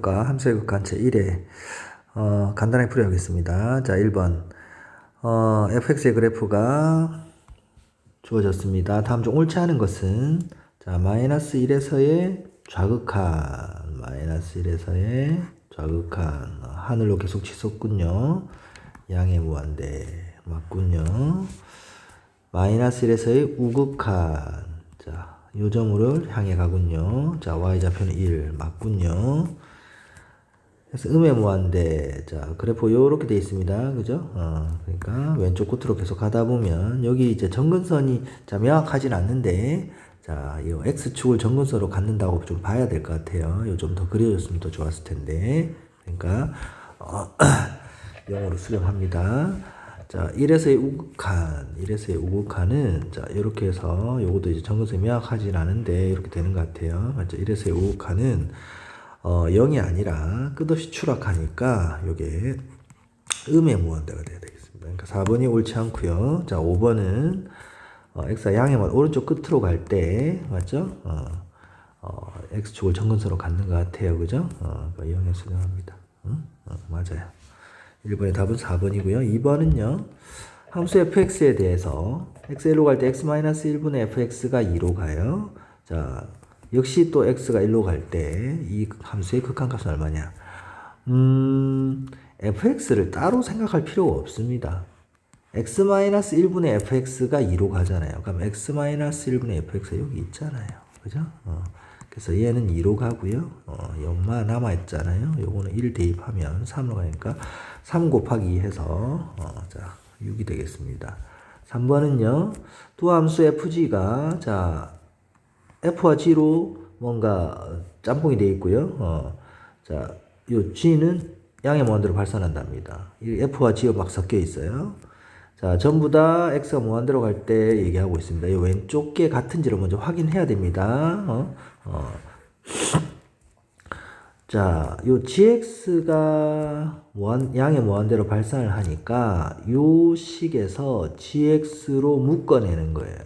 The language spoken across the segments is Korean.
해볼까? 함수의 극한 제1회. 어, 간단하게 풀이하겠습니다. 자, 1번. 어, fx의 그래프가 주어졌습니다. 다음 중 옳지 않은 것은, 자, 마이너스 1에서의 좌극한, 마이너스 1에서의 좌극한, 하늘로 계속 치솟군요. 양의 무한대, 맞군요. 마이너스 1에서의 우극한, 자, 요점을 향해 가군요. 자, y좌표는 1, 맞군요. 그래서 음의 무한대, 자, 그래프 요렇게 돼 있습니다. 그죠? 어, 그러니까 왼쪽 끝으로 계속 가다 보면, 여기 이제 정근선이, 자, 명확하진 않는데, 자, 이 x축을 정근선으로 갖는다고 좀 봐야 될 것 같아요. 요 좀 더 그려줬으면 더 좋았을 텐데. 그러니까, 어, 0으로 수렴합니다. 자, 1에서의 우극한, 1에서의 우극한은, 자, 이렇게 해서, 요것도 이제 정근선이 명확하진 않은데, 이렇게 되는 것 같아요. 맞죠? 1에서의 우극한은, 어, 0이 아니라 끝없이 추락하니까, 요게, 음의 무한대가 돼야 되겠습니다. 그러니까 4번이 옳지 않고요 자, 5번은, 어, x가 양의 무 오른쪽 끝으로 갈 때, 맞죠? 어, 어, x축을 정근선으로 갖는 것 같아요. 그죠? 어, 0에 수렴합니다. 응? 어, 맞아요. 1번의 답은 4번이고요. 2번은요. 함수 fx에 대해서 x로 갈 때 x-1분의 fx가 2로 가요. 자, 역시 또 x가 1로 갈 때 이 함수의 극한값은 얼마냐? 음, fx를 따로 생각할 필요가 없습니다. x-1분의 fx가 2로 가잖아요. 그럼 x-1분의 fx가 여기 있잖아요. 그죠? 어. 그래서 얘는 2로 가고요. 어, 0만 남아있잖아요. 요거는 1 대입하면 3으로 가니까 3 곱하기 2 해서 어, 자 6이 되겠습니다. 3번은요. 두 함수 fg가 자 f와 g로 뭔가 짬뽕이 되어 있고요. 어, 자, 요 g는 양의 무한대로 발산한답니다. 이 f와 g가 막 섞여 있어요. 자, 전부 다 x가 무한대로 갈 때 얘기하고 있습니다. 이 왼쪽 게 같은지를 먼저 확인해야 됩니다. 어? 어. 자, 요 gx가 무한, 양의 무한대로 발산을 하니까 요 식에서 gx로 묶어내는 거예요.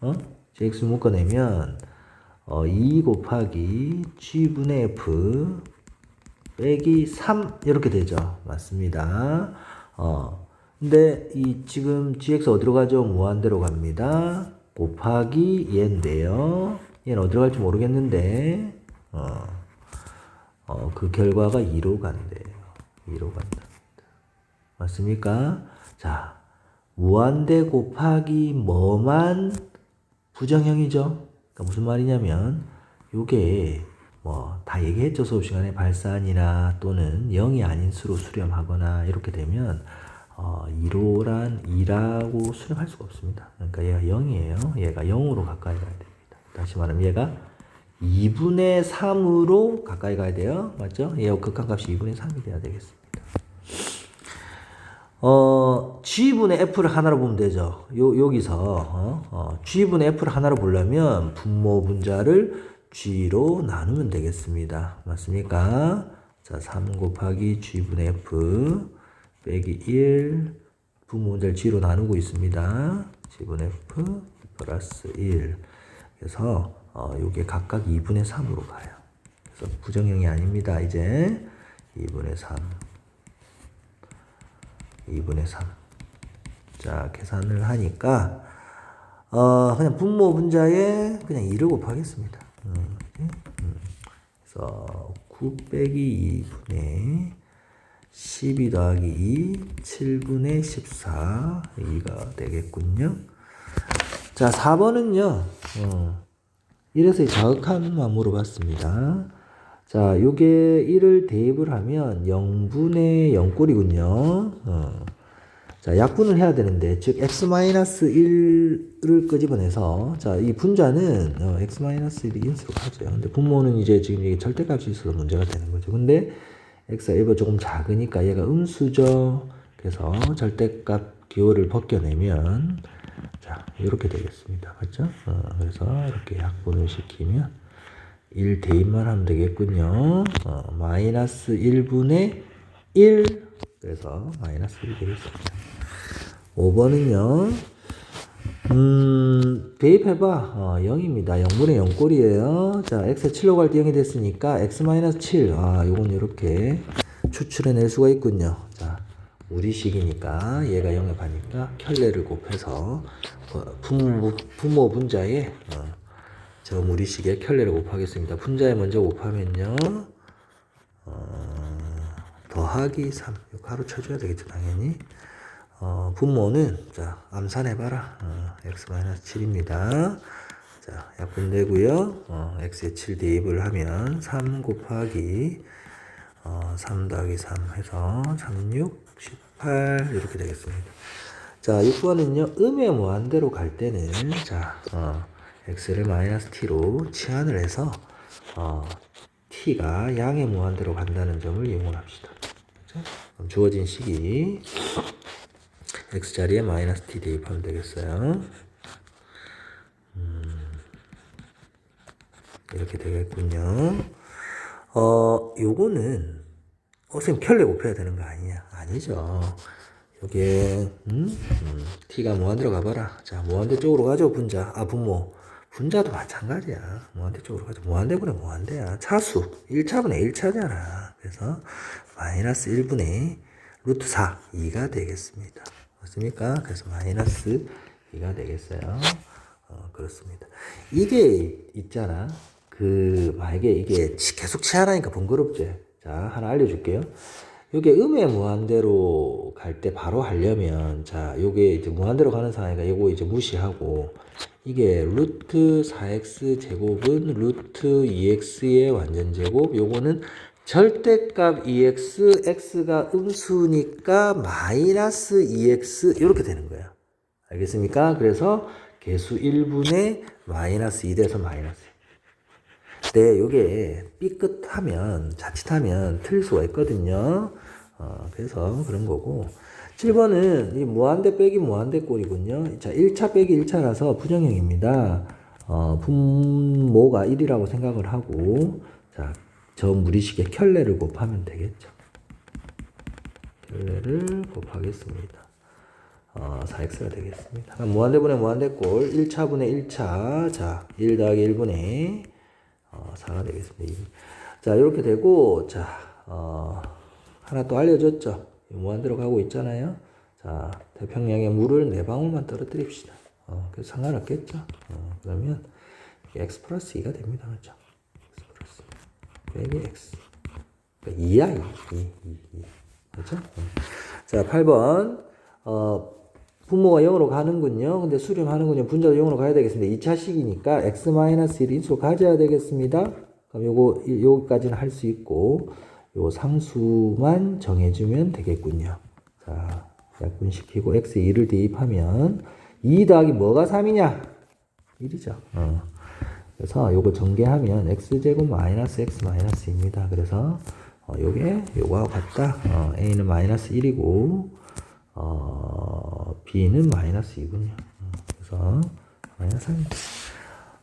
어? Gx 묶어내면 어, 2 곱하기 g분의 f 빼기 3 이렇게 되죠. 맞습니다. 어. 근데 이 지금 gx 어디로 가죠? 무한대로 갑니다. 곱하기 얘인데요. 얘는 어디로 갈지 모르겠는데 어, 어, 그 결과가 2로 간대요. 2로 간다. 맞습니까? 자, 무한대 곱하기 뭐만 부정형이죠. 그러니까 무슨 말이냐면 요게 뭐 다 얘기했죠 수업 시간에 발산이나 또는 0이 아닌 수로 수렴하거나 이렇게 되면 어, 2로란 2라고 수렴할 수가 없습니다. 그러니까 얘가 0이에요. 얘가 0으로 가까이 가야 됩니다. 다시 말하면 얘가 2분의 3으로 가까이 가야 돼요. 맞죠? 얘 극한값이 2분의 3이 돼야 되겠습니다. 어, G분의 F를 하나로 보면 되죠. 요, 여기서, 어, 어, G분의 F를 하나로 보려면 분모 분자를 G로 나누면 되겠습니다. 맞습니까? 자, 3 곱하기 G분의 F 빼기 1 분모 분자를 G로 나누고 있습니다. G분의 F 플러스 1 그래서 어, 요게 각각 2분의 3으로 가요. 그래서 부정형이 아닙니다. 이제 2분의 3 2분의 3. 자, 계산을 하니까, 어, 그냥 분모 분자에 그냥 2를 곱하겠습니다. 음, 음. 그래서 9 빼기 2분의 12 더하기 2, 7분의 14, 2가 되겠군요. 자, 4번은요, 어, 1에서 자극한만 물어봤습니다. 자, 요게 1을 대입을 하면 0분의 0꼴이군요. 어. 자, 약분을 해야 되는데, 즉, x-1을 끄집어내서, 자, 이 분자는, 어, x-1이 인수로 가죠. 근데 분모는 이제 지금 이게 절대값이 있어서 문제가 되는 거죠. 근데, x가 1보다 조금 작으니까 얘가 음수죠. 그래서 절대값 기호를 벗겨내면, 자, 이렇게 되겠습니다. 맞죠? 어, 그래서 이렇게 약분을 시키면, 1 대입만 하면 되겠군요. 어, 마이너스 1분의 1. 그래서 마이너스 1 되겠습니다. 5번은요. 음, 대입해봐. 어, 0입니다. 0분의 0꼴이에요. 자, x 7로 갈 때 0이 됐으니까 x-7. 아, 요건 이렇게 추출해낼 수가 있군요. 자, 우리식이니까 얘가 영역하니까 켤레를 곱해서 어, 부모, 부모 분자에 어, 저 무리식에 켤레를 곱하겠습니다. 분자에 먼저 곱하면요. 어, 더하기 3. 이거 가로 쳐줘야 되겠죠, 당연히. 어, 분모는, 자, 암산해봐라. 어, x-7입니다. 자, 약분되고요 어, x에 7 대입을 하면 3 곱하기 어, 3 더하기 3 해서 3, 6, 18 이렇게 되겠습니다. 자, 6번은요, 음의 무한대로 갈 때는, 자, 어, x를 마이너스 t로 치환을 해서, 어, t가 양의 무한대로 간다는 점을 이용을 합시다. 그죠? 그럼 주어진 식이 x 자리에 마이너스 t 대입하면 되겠어요. 이렇게 되겠군요. 어, 요거는, 어, 선생님, 켤레 곱해야 되는 거 아니냐? 아니죠. 요게, 음? 음, t가 무한대로 가봐라. 자, 무한대 쪽으로 가죠, 분자. 아, 분모. 분자도 마찬가지야. 무한대 쪽으로 가죠. 무한대분의 무한대야. 차수. 1차분의 1차잖아. 그래서, 마이너스 1분의 루트 4, 2가 되겠습니다. 맞습니까? 그래서 마이너스 2가 되겠어요. 어, 그렇습니다. 이게 있잖아. 그, 만약에 이게 치- 계속 치하라니까 번거롭지. 자, 하나 알려줄게요. 요게 음의 무한대로 갈 때 바로 하려면, 자, 요게 이제 무한대로 가는 상황이니까 요거 이제 무시하고, 이게 루트 4x 제곱은 루트 2x의 완전 제곱, 요거는 절대값 2x, x가 음수니까 마이너스 2x, 이렇게 되는 거야. 알겠습니까? 그래서 개수 1분의 마이너스 2 돼서 마이너스. 네, 요게 삐끗하면, 자칫하면 틀릴 수가 있거든요. 어, 그래서 그런 거고. 7번은 이 무한대 빼기 무한대 꼴이군요. 자, 1차 빼기 1차라서 부정형입니다. 어, 분모가 1이라고 생각을 하고, 자, 저 무리식에 켤레를 곱하면 되겠죠. 켤레를 곱하겠습니다. 어, 4x가 되겠습니다. 무한대분의 무한대꼴 1차분의 1차 자, 1 더하기 1분의 어, 4가 되겠습니다. 자, 이렇게 되고 자, 어, 하나 또 알려줬죠. 무한대로 가고 있잖아요. 자, 태평양에 물을 네 방울만 떨어뜨립시다. 어, 그래서 상관없겠죠. 어, 그러면 x 플러스 2가 됩니다. 그렇죠? x 플러스 2 빼기 x 그러니까 2야 2, 2, 2, 2. 그렇죠? 어. 자, 8번 어, 분모가 0으로 가는군요. 근데 수렴하는군요. 분자도 0으로 가야 되겠습니다. 2차식이니까 x-1 인수로 가져야 되겠습니다. 그럼 요거, 이- 여기까지는 할 수 있고, 요 상수만 정해주면 되겠군요. 자, 약분시키고 x 2를 대입하면 2 더하기 뭐가 3이냐? 1이죠. 어. 그래서 요거 전개하면 x제곱 마이너스 x 마이너스 입니다. 그래서 어, 요게 요거하고 같다. 어, a는 마이너스 1이고 어, b는 마이너스 2군요. 그래서 마이너스 3.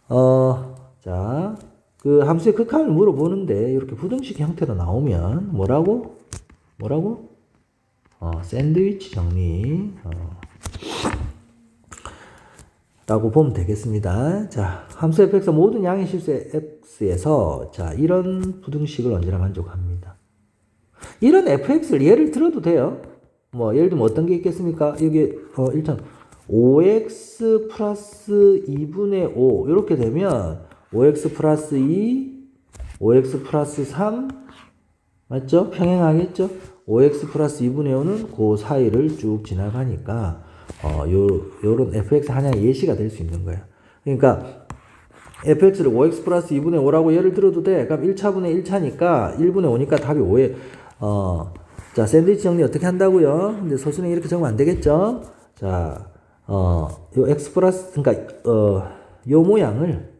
어, 자, 그 함수의 극한을 물어보는데 이렇게 부등식 형태로 나오면 뭐라고? 뭐라고? 어, 샌드위치 정리. 어. 라고 보면 되겠습니다. 자, 함수 fx가 모든 양의 실수 x에서 자, 이런 부등식을 언제나 만족합니다. 이런 fx를 예를 들어도 돼요. 뭐 예를 들면 어떤 게 있겠습니까? 여기 어 일단 5x 플러스 2분의 5 이렇게 되면 5x 플러스 2, 5x 플러스 3 맞죠? 평행하겠죠? 5x 플러스 2분의 5는 그 사이를 쭉 지나가니까 어, 요, 요런 fx 하나의 예시가 될 수 있는 거예요. 그러니까 fx를 5x 플러스 2분의 5라고 예를 들어도 돼. 그럼 1차분의 1차니까 1분의 5니까 답이 5에 어, 자, 샌드위치 정리 어떻게 한다고요? 근데 서술에 이렇게 적으면 안 되겠죠? 자, 어, 요 x 플러스, 그러니까, 어, 요 모양을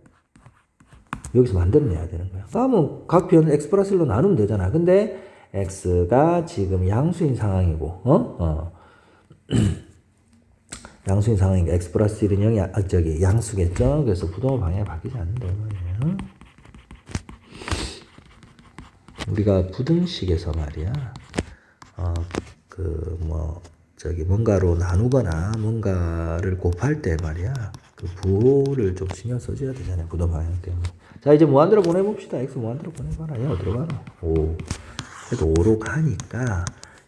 여기서 만들어내야 되는 거야. 그러면 각 변을 x 플러스 1로 나누면 되잖아. 근데 x가 지금 양수인 상황이고, 어? 어. 양수인 상황이니까 x 플러스 1은 0이, 아, 저기, 양수겠죠? 그래서 부동호 방향이 바뀌지 않는다. 우리가 부등식에서 말이야, 어, 그, 뭐, 저기 뭔가로 나누거나 뭔가를 곱할 때 말이야. 그 부호를 좀 신경 써줘야 되잖아요. 부도 방향 때문에. 자, 이제 무한대로 보내봅시다. x 무한대로 보내봐라. 얘 어디로 가노? 5. 얘도 5로 가니까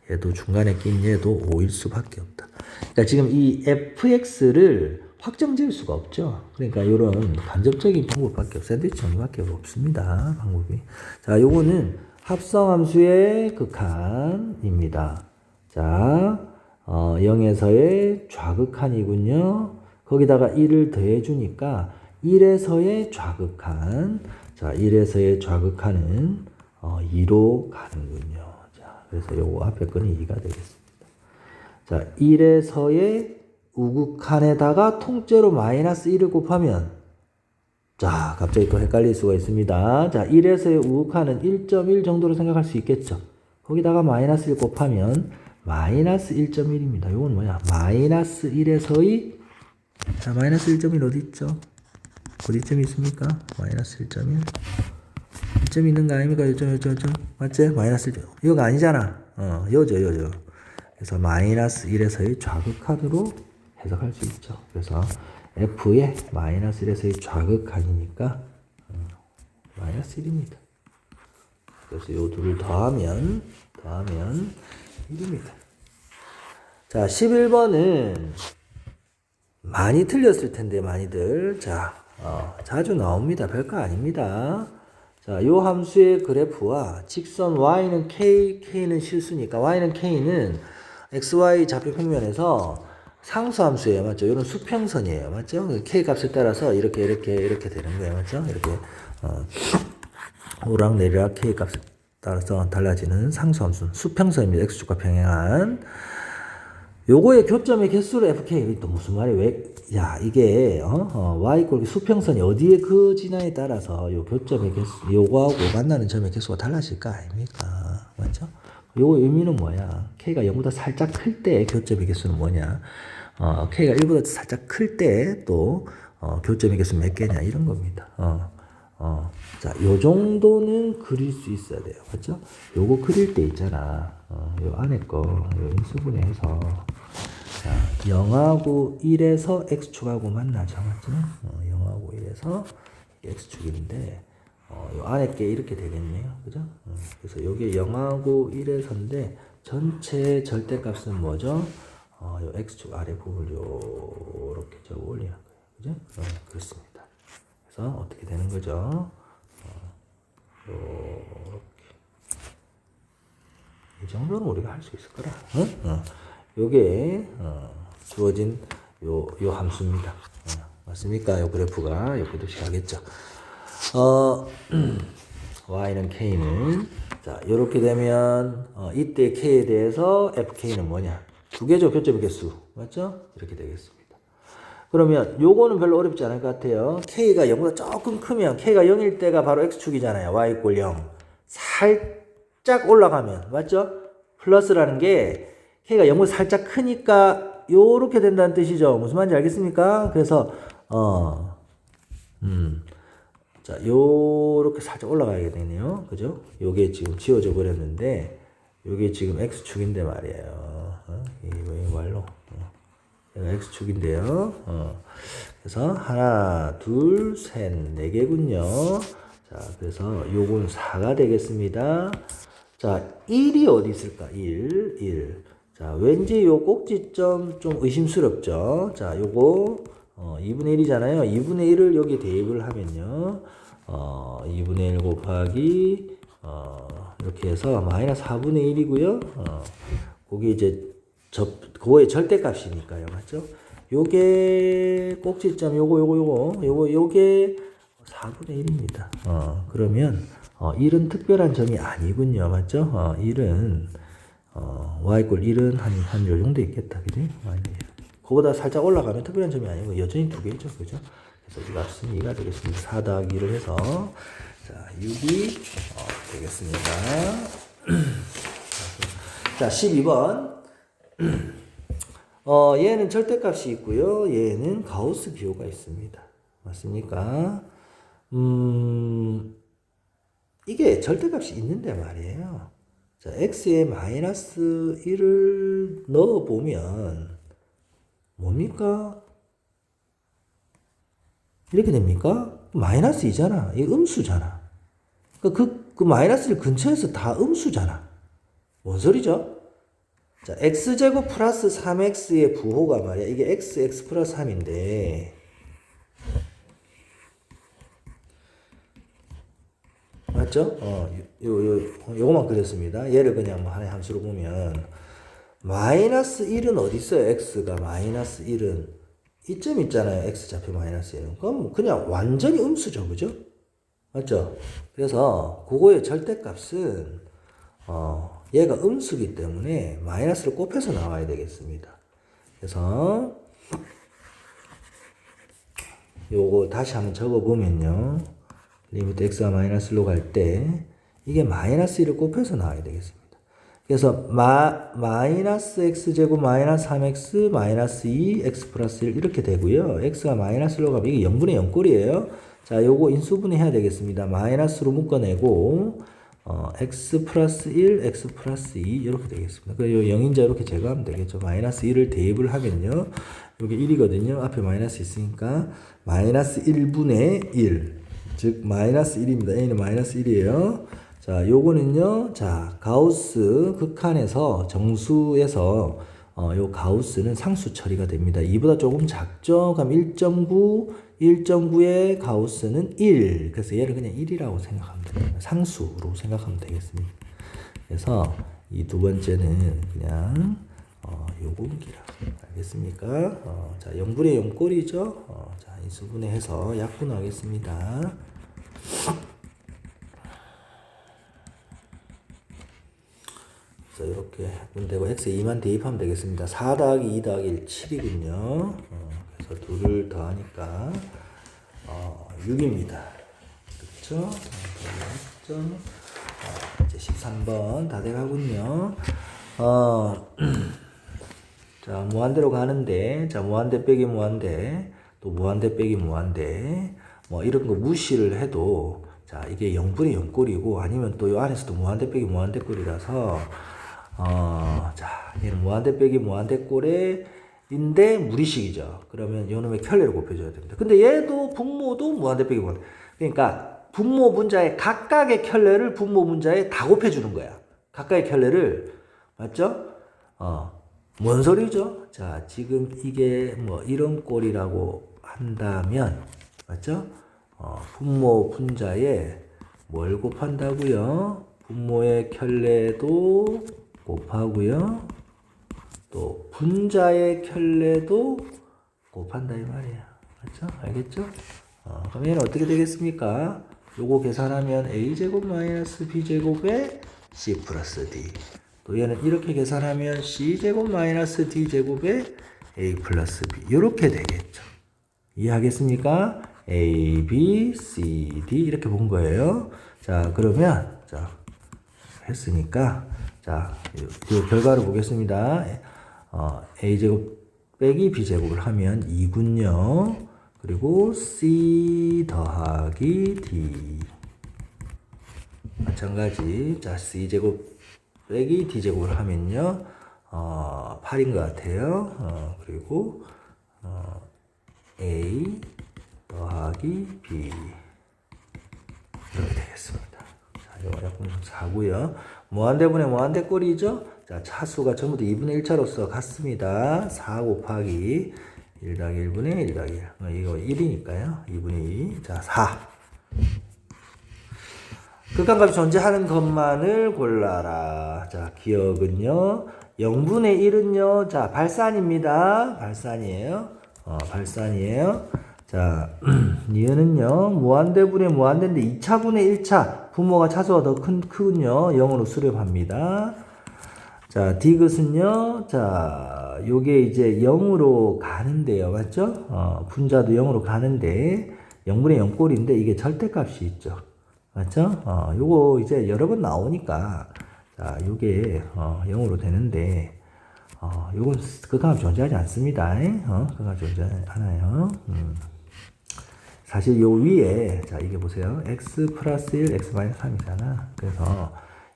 얘도 중간에 낀 얘도 5일 수밖에 없다. 그러니까 지금 이 fx를 확정 지을 수가 없죠. 그러니까 이런 간접적인 방법밖에 없, 샌드위치 정리밖에 없습니다. 방법이. 자, 요거는 합성함수의 극한입니다. 자, 어, 0에서의 좌극한이군요. 거기다가 1을 더해주니까 1에서의 좌극한. 자, 1에서의 좌극한은 어, 2로 가는군요. 자, 그래서 요거 앞에 거는 2가 되겠습니다. 자, 1에서의 우극한에다가 통째로 마이너스 1을 곱하면 자, 갑자기 또 헷갈릴 수가 있습니다. 자, 1에서의 우극한은 1.1 정도로 생각할 수 있겠죠. 거기다가 마이너스 1 곱하면 마이너스 1.1입니다. 이건 뭐야? 마이너스 1에서의 자, 마이너스 1.1 어디 있죠? 어디쯤 있습니까? 마이너스 1.1 1점 있는 거 아닙니까? 1점, 1점, 1점. 맞지? 마이너스 1점. 이거가 아니잖아. 어, 여죠, 여죠. 그래서 마이너스 1에서의 좌극한으로 해석할 수 있죠. 그래서 F의 마이너스 1에서의 좌극한이니까 어, 마이너스 1입니다. 그래서 요 둘을 더하면 더하면 1입니다. 자, 11번은 많이 틀렸을 텐데 많이들 자 어, 자주 나옵니다. 별거 아닙니다. 자, 요 함수의 그래프와 직선 y는 k, k는 실수니까 y는 k는 xy 좌표 평면에서 상수 함수예요. 맞죠? 이런 수평선이에요. 맞죠? 그 k 값에 따라서 이렇게 이렇게 이렇게 되는 거예요. 맞죠? 이렇게 어, 오락 내리락 k 값에 따라서 달라지는 상수 함수 수평선입니다. x축과 평행한 요거의 교점의 개수로 fk 또 무슨 말이야? 왜? 야 이게 어? 어, y 꼴 수평선이 어디에 그지나에 따라서 요 교점의 개수 요거하고 만나는 점의 개수가 달라질 거 아닙니까? 맞죠? 요거 의미는 뭐야? k가 0보다 살짝 클 때 교점의 개수는 뭐냐? 어, k가 1보다 살짝 클 때또 어, 교점의 개수 몇 개냐 이런 겁니다. 어, 어, 자, 요 정도는 그릴 수 있어야 돼요. 맞죠? 요거 그릴 때 있잖아. 어, 요 안에 거, 요 인수분해 해서. 자, 0하고 1에서 x축하고 만나죠. 맞죠? 어, 0하고 1에서 x축인데, 어, 요 안에 게 이렇게 되겠네요. 그죠? 어, 그래서 요게 0하고 1에서인데, 전체 절대값은 뭐죠? 어, 요 x축 아래 부분을 요렇게 적어 올리는 거예요. 그죠? 어, 그렇습니다. 그래서 어떻게 되는 거죠? 어, 요렇게. 이 정도는 우리가 할 수 있을 거라. 어? 어. 요게 어, 주어진 요, 요 함수입니다. 어, 맞습니까? 요 그래프가 요 그듯이 가겠죠. 어, y는 k는 자 이렇게 되면 어, 이때 k에 대해서 fk는 뭐냐? 두 개죠 교점의 개수 맞죠? 이렇게 되겠습니다. 그러면 요거는 별로 어렵지 않을 것 같아요. k가 0보다 조금 크면 k가 0일 때가 바로 x축이잖아요. y 이꼴 0. 살짝 올라가면 맞죠? 플러스라는 게 k가 0보다 살짝 크니까 요렇게 된다는 뜻이죠. 무슨 말인지 알겠습니까? 그래서 어 음. 자, 요렇게 살짝 올라가야 되네요. 그죠? 요게 지금 지워져 버렸는데 요게 지금 x축인데 말이에요. 어? 이거 말로 어. x축인데요. 어. 그래서 하나, 둘, 셋, 네 개군요. 자, 그래서 요건 4가 되겠습니다. 자, 1이 어디 있을까? 1, 1. 자, 왠지 요 꼭지점 좀 의심스럽죠? 자, 요거, 어, 2분의 1이잖아요. 2분의 1을 여기 대입을 하면요. 어, 2분의 1 곱하기, 어, 이렇게 해서 마이너스 4분의 1이고요. 어, 그게 이제 접, 그거의 절대값이니까요. 맞죠? 요게 꼭지점 요거 요거 요거 요거 요게 4분의 1입니다. 어, 그러면 어, 1은 특별한 점이 아니군요. 맞죠? 어, 1은 어, y 꼴 1은 한한요 정도 있겠다. 그지? 그거보다 살짝 올라가면 특별한 점이 아니고 여전히 두 개죠. 그죠? 그래서 이 값은 2가 되겠습니다. 4 더하기 1을 해서 자, 6이 어, 되겠습니다. 자, 12번. 어, 얘는 절대값이 있고요. 얘는 가우스 기호가 있습니다. 맞습니까? 음, 이게 절대값이 있는데 말이에요. 자, x에 마이너스 1을 넣어보면 뭡니까? 이렇게 됩니까? 마이너스 2잖아. 이 음수잖아. 그, 그, 그 마이너스 1 근처에서 다 음수잖아. 뭔 소리죠? 자, x제곱 플러스 3x의 부호가 말이야. 이게 x, x 플러스 3인데. 맞죠? 어, 요, 요, 요거만 그렸습니다. 얘를 그냥 뭐 하나의 함수로 보면, 마이너스 1은 어디 있어요? x가 마이너스 1은. 이점 있잖아요. x 좌표 마이너스 1은. 그럼 그냥 완전히 음수죠. 그죠? 맞죠? 그래서 그거의 절대값은, 어, 얘가 음수기 때문에 마이너스를 곱해서 나와야 되겠습니다. 그래서, 요거 다시 한번 적어보면요. 리미트 x가 마이너스로 갈 때 이게 마이너스 1을 곱해서 나와야 되겠습니다. 그래서 마, 마이너스 x제곱 마이너스 3x 마이너스 2 x 플러스 1 이렇게 되고요. x가 마이너스로 가면 이게 0분의 0꼴이에요. 자, 요거 인수분해 해야 되겠습니다. 마이너스로 묶어내고 어, x 플러스 1, x 플러스 2 이렇게 되겠습니다. 그요 0인자 이렇게 제거하면 되겠죠. 마이너스 1을 대입을 하면요. 여기 1이거든요. 앞에 마이너스 있으니까 마이너스 1분의 1. 즉 마이너스 1입니다. a는 마이너스 1이에요. 자, 요거는요. 자, 가우스 극한에서 정수에서 어, 요 가우스는 상수 처리가 됩니다. 2보다 조금 작죠? 그럼 1.9, 1.9의 가우스는 1. 그래서 얘를 그냥 1이라고 생각하면 됩니다. 상수로 생각하면 되겠습니다. 그래서 이 두 번째는 그냥 어, 요공기라. 알겠습니까? 어, 자, 0분의 0꼴이죠? 어, 자, 인수분해해서 약분하겠습니다. 그래서 이렇게 약분되고 x에 2만 대입하면 되겠습니다. 4 더하기 2 더하기 1, 7이군요. 어, 그래서 둘을 더하니까 어, 6입니다. 그렇죠? 이제 13번 다 돼가군요. 어, 자, 무한대로 가는데, 자, 무한대 빼기 무한대, 또 무한대 빼기 무한대, 뭐 이런 거 무시를 해도, 자, 이게 0분의 0꼴이고, 아니면 또 이 안에서도 무한대 빼기 무한대 꼴이라서, 어, 자, 얘는 무한대 빼기 무한대 꼴에, 인데 무리식이죠. 그러면 요놈의 켤레를 곱해줘야 됩니다. 근데 얘도 분모도 무한대 빼기 무한대. 그러니까 분모 분자의 각각의 켤레를 분모 분자에 다 곱해주는 거야. 각각의 켤레를 맞죠? 어, 뭔 소리죠? 자, 지금 이게 뭐 이런 꼴이라고 한다면, 맞죠? 어, 분모 분자에 뭘 곱한다고요? 분모의 켤레도 곱하고요. 또 분자의 켤레도 곱한다 이 말이야. 맞죠? 알겠죠? 어, 그럼 얘는 어떻게 되겠습니까? 요거 계산하면 a제곱 마이너스 b제곱에 c 플러스 d. 또 얘는 이렇게 계산하면 c제곱 마이너스 d제곱에 a 플러스 b. 이렇게 되겠죠. 이해하겠습니까? a, b, c, d 이렇게 본 거예요. 자, 그러면 자 했으니까 자, 이, 이 결과를 보겠습니다. 어, a제곱 빼기 b제곱을 하면 2군요. 그리고 c 더하기 d. 마찬가지. 자 c제곱 빼기 d제곱을 하면요. 어, 8인 것 같아요. 어, 그리고 어, a 더하기 b 이렇게 되겠습니다 자 이거 약분 4고요 무한대분의 무한대꼴이죠 자 차수가 전부 다 2분의 1차로서 같습니다 4 곱하기 1 더하기 1분의 1 더하기 1 어, 이거 1이니까요 2분의 2 자 4 극한값이 존재하는 것만을 골라라. 자, 기억은요. 0분의 1은요. 자, 발산입니다. 발산이에요. 어, 발산이에요. 자, 이유는요. 무한대분의 무한대인데 2차분의 1차. 분모가 차수가 더 큰, 크군요. 0으로 수렴합니다. 자, 디귿은요. 자, 요게 이제 0으로 가는데요. 맞죠? 어, 분자도 0으로 가는데 0분의 0꼴인데 이게 절대값이 있죠. 맞죠? 어, 요거 이제 여러 번 나오니까, 자, 요게, 어, 0으로 되는데, 어, 요건 극한값 존재하지 않습니다. 어, 극한값 존재하지 않아요. 음. 사실 요 위에, 자, 이게 보세요. x 플러스 1, x 마이너스 3이잖아. 그래서,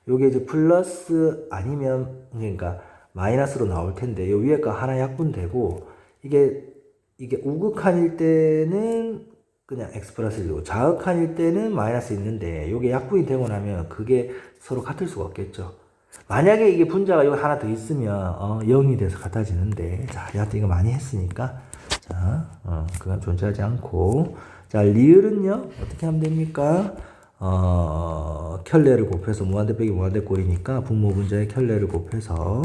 요게 이제 플러스 아니면 그러니까 마이너스로 나올 텐데 요 위에 거 하나 약분되고 이게 이게 우극한일 때는 그냥 x 플러스 1이고 자극한일 때는 마이너스 있는데 요게 약분이 되고 나면 그게 서로 같을 수가 없겠죠. 만약에 이게 분자가 여기 하나 더 있으면 어, 0이 돼서 같아지는데 자 여하튼 이거 많이 했으니까 자 어, 그건 존재하지 않고 자 리을은요 어떻게 하면 됩니까? 어, 켤레를 곱해서 무한대 빼기 무한대 꼴이니까 분모 분자의 켤레를 곱해서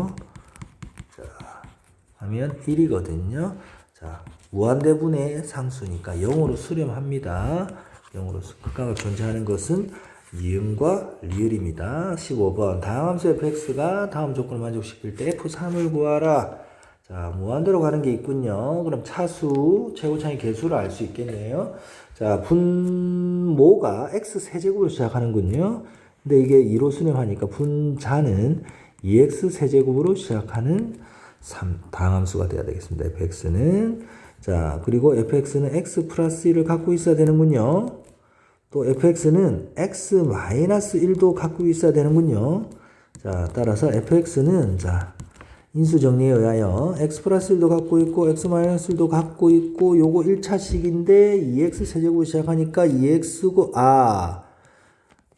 하면 1이거든요. 자, 무한대분의 상수니까 0으로 수렴합니다. 0으로 수, 극강을 존재하는 것은 이음과 리을입니다. 15번 다음 함수 fx가 다음 조건을 만족시킬 때 f3을 구하라. 자, 무한대로 가는 게 있군요. 그럼 차수, 최고차의 개수를 알 수 있겠네요. 자, 분모가 x 세제곱으로 시작하는군요. 근데 이게 2로 수렴하니까 분자는 2x 세제곱으로 시작하는 3 다함수가 돼야 되겠습니다. fx는 자 그리고 fx는 x 플러스 1을 갖고 있어야 되는군요. 또 fx는 x 마이너스 1도 갖고 있어야 되는군요. 자 따라서 fx는 자 인수 정리에 의하여 x 플러스 1도 갖고 있고 x 마이너스 1도 갖고 있고 요거 1차식인데 2x 세제곱 시작하니까 2x고 아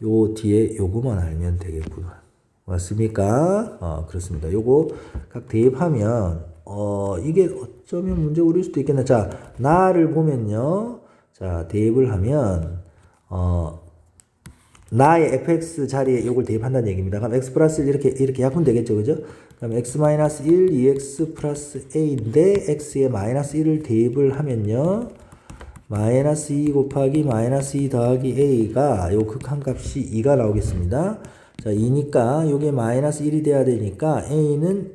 요 뒤에 요거만 알면 되겠구나. 맞습니까? 어, 그렇습니다. 요거 각 대입하면, 어, 이게 어쩌면 문제 우릴 수도 있겠네. 자, 나를 보면요. 자, 대입을 하면, 어, 나의 fx 자리에 요걸 대입한다는 얘기입니다. 그럼 x 플러스 1 이렇게, 이렇게 약분 되겠죠. 그죠? 그럼 x 마이너스 1, 2x 플러스 a인데, x에 마이너스 1을 대입을 하면요. 마이너스 2 곱하기 마이너스 2 더하기 a가 요 극한값이 2가 나오겠습니다. 자, 2니까 요게 마이너스 1이 돼야 되니까 a는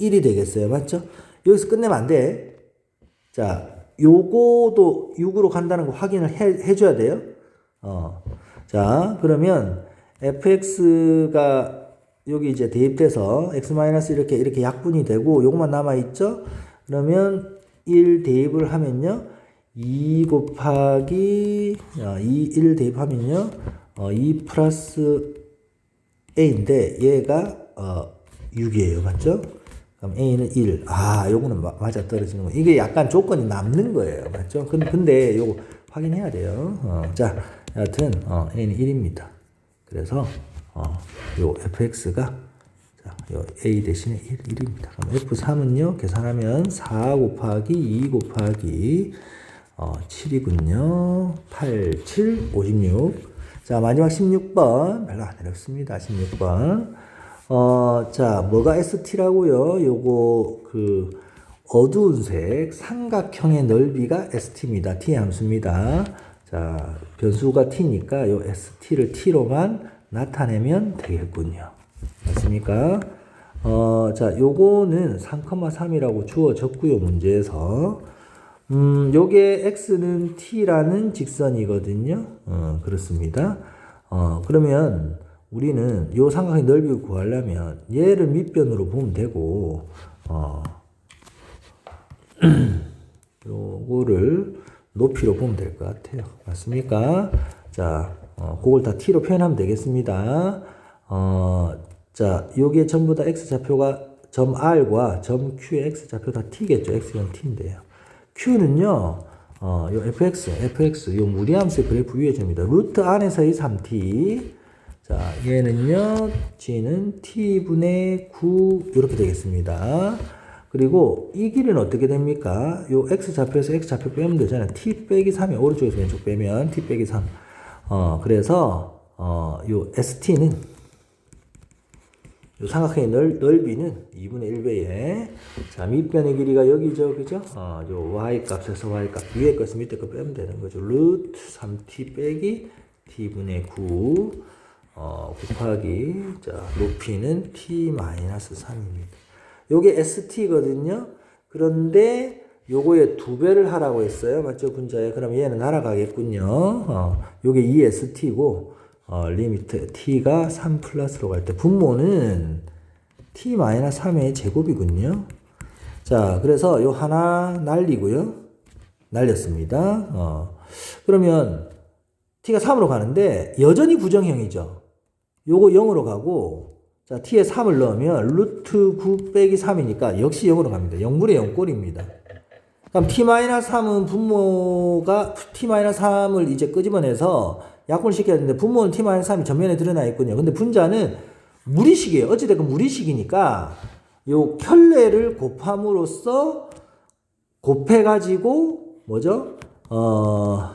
1이 되겠어요. 맞죠? 여기서 끝내면 안 돼. 자, 요거도 6으로 간다는 거 확인을 해, 해줘야 돼요. 어. 자, 그러면 fx가 여기 이제 대입돼서 x 마이너스 이렇게 이렇게 약분이 되고 요것만 남아 있죠? 그러면 1 대입을 하면요. 2 곱하기 어, 2, 1 대입하면요. 어, 2 플러스 a인데 얘가 어, 6이에요. 맞죠? 그럼 a는 1. 아, 요거는 마- 맞아 떨어지는 거. 이게 약간 조건이 남는 거예요. 맞죠? 근데, 근데 요거 확인해야 돼요. 어, 자, 여하튼 어, a는 1입니다. 그래서 어, 요 fx가 자, 요 a 대신에 1, 1입니다. 그럼 f3은요. 계산하면 4 곱하기 2 곱하기 어, 7이군요. 8, 7, 56. 자, 마지막 16번. 별로 안 어렵습니다. 16번. 어, 자, 뭐가 ST라고요? 요거, 그, 어두운 색, 삼각형의 넓이가 ST입니다. T 함수입니다. 자, 변수가 T니까 요 ST를 T로만 나타내면 되겠군요. 맞습니까? 어, 자, 요거는 3,3이라고 주어졌고요, 문제에서. 음, 요게 x는 t라는 직선이거든요. 어, 그렇습니다. 어, 그러면 우리는 요 삼각형의 넓이를 구하려면 얘를 밑변으로 보면 되고, 어, 요거를 높이로 보면 될 것 같아요. 맞습니까? 자, 어, 그걸 다 t로 표현하면 되겠습니다. 어, 자, 요게 전부 다 x 좌표가 점 r과 점 q의 x 좌표 다 t겠죠. x는 t인데요. q는요, 어, 요 fx, fx, 요 무리함수의 그래프 위에 점입니다. 루트 안에서의 3t. 자, 얘는요, g는 t분의 9, 이렇게 되겠습니다. 그리고 이 길은 어떻게 됩니까? 요 x 좌표에서 x 좌표 빼면 되잖아요. t 빼기 3이 오른쪽에서 왼쪽 빼면 t 빼기 3. 어, 그래서, 어, 요 st는 요 삼각형의 넓, 넓이는 2분의 1배에 자 밑변의 길이가 여기죠. 그죠? 어, 요 y 값에서 y 값 위에 것을 밑에 거 빼면 되는 거죠. 루트 3t 빼기 t분의 9 어, 곱하기 자 높이는 t 마이너스 3입니다. 요게 st거든요. 그런데 요거에 두 배를 하라고 했어요 맞죠 분자에 그럼 얘는 날아가겠군요 어, 요게 2st고 어, 리미트 t가 3 플러스로 갈 때 분모는 t 마이너스 3의 제곱이군요. 자, 그래서 요 하나 날리고요. 날렸습니다. 어, 그러면 t가 3으로 가는데 여전히 부정형이죠. 요거 0으로 가고 자 t에 3을 넣으면 루트 9 빼기 3이니까 역시 0으로 갑니다. 0분의 0꼴입니다. 그럼 t-3은 분모가 t-3을 이제 끄집어내서 약분을 시켜야 되는데 분모는 t-3이 전면에 드러나 있군요. 근데 분자는 무리식이에요. 어찌됐건 무리식이니까 요 켤레를 곱함으로써 곱해가지고 뭐죠? 어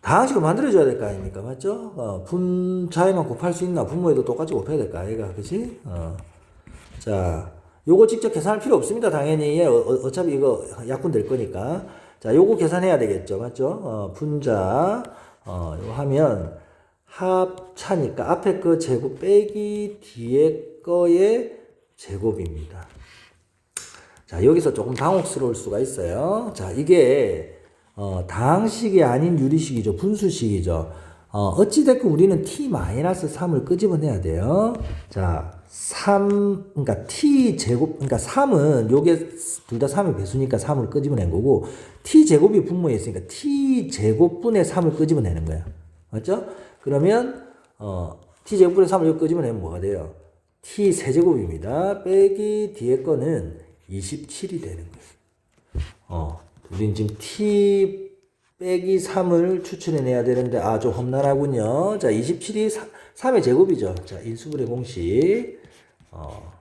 다항식을 만들어줘야 될 거 아닙니까? 맞죠? 어, 분자에만 곱할 수 있나? 분모에도 똑같이 곱해야 될 거 아이가? 그지? 어. 자, 요거 직접 계산할 필요 없습니다. 당연히. 예, 어, 어, 차피 이거 약분 될 거니까. 자, 요거 계산해야 되겠죠. 맞죠? 어, 분자, 어, 요 하면 합차니까 앞에 거 제곱 빼기 뒤에 거의 제곱입니다. 자, 여기서 조금 당혹스러울 수가 있어요. 자, 이게, 어, 다항식이 아닌 유리식이죠. 분수식이죠. 어, 어찌됐건 우리는 t-3을 끄집어내야 돼요. 자, 3, 그러니까 t 제곱, 그러니까 3은 요게 둘 다 3의 배수니까 3을 끄집어낸 거고, t 제곱이 분모에 있으니까 t 제곱분의 3을 끄집어내는 거야. 맞죠? 그러면, 어, t 제곱분의 3을 여기 끄집어내면 뭐가 돼요? t 세제곱입니다. 빼기 뒤에 거는 27이 되는 거예요. 어, 우린 지금 t 빼기 3을 추출해내야 되는데, 아, 좀 험난하군요. 자, 27이 3, 의 제곱이죠. 자, 인수분해 공식. 어,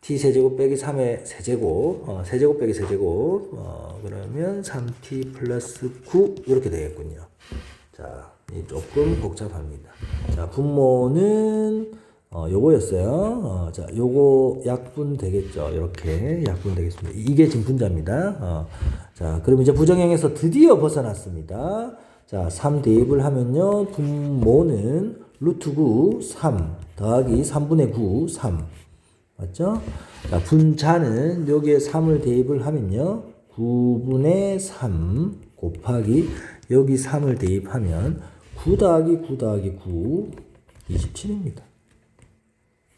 t 세제곱 빼기 3의 세제곱, 어, 세제곱 빼기 세제곱, 어, 그러면 3t 플러스 9, 이렇게 되겠군요. 자, 이 조금 복잡합니다. 자, 분모는, 어, 요거였어요. 어, 자, 요거 약분 되겠죠. 이렇게 약분 되겠습니다. 이게 지금 분자입니다. 어, 자, 그럼 이제 부정형에서 드디어 벗어났습니다. 자, 3 대입을 하면요. 분모는 루트 9, 3 더하기 3분의 9, 3. 맞죠? 자, 분자는 여기에 3을 대입을 하면요. 9분의 3 곱하기 여기 3을 대입하면 9 더하기 9 더하기 9, 27입니다.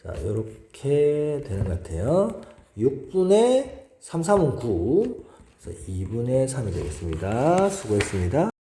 자, 요렇게 되는 것 같아요. 6분의 3, 3은 9. 그래서 2분의 3이 되겠습니다. 수고했습니다.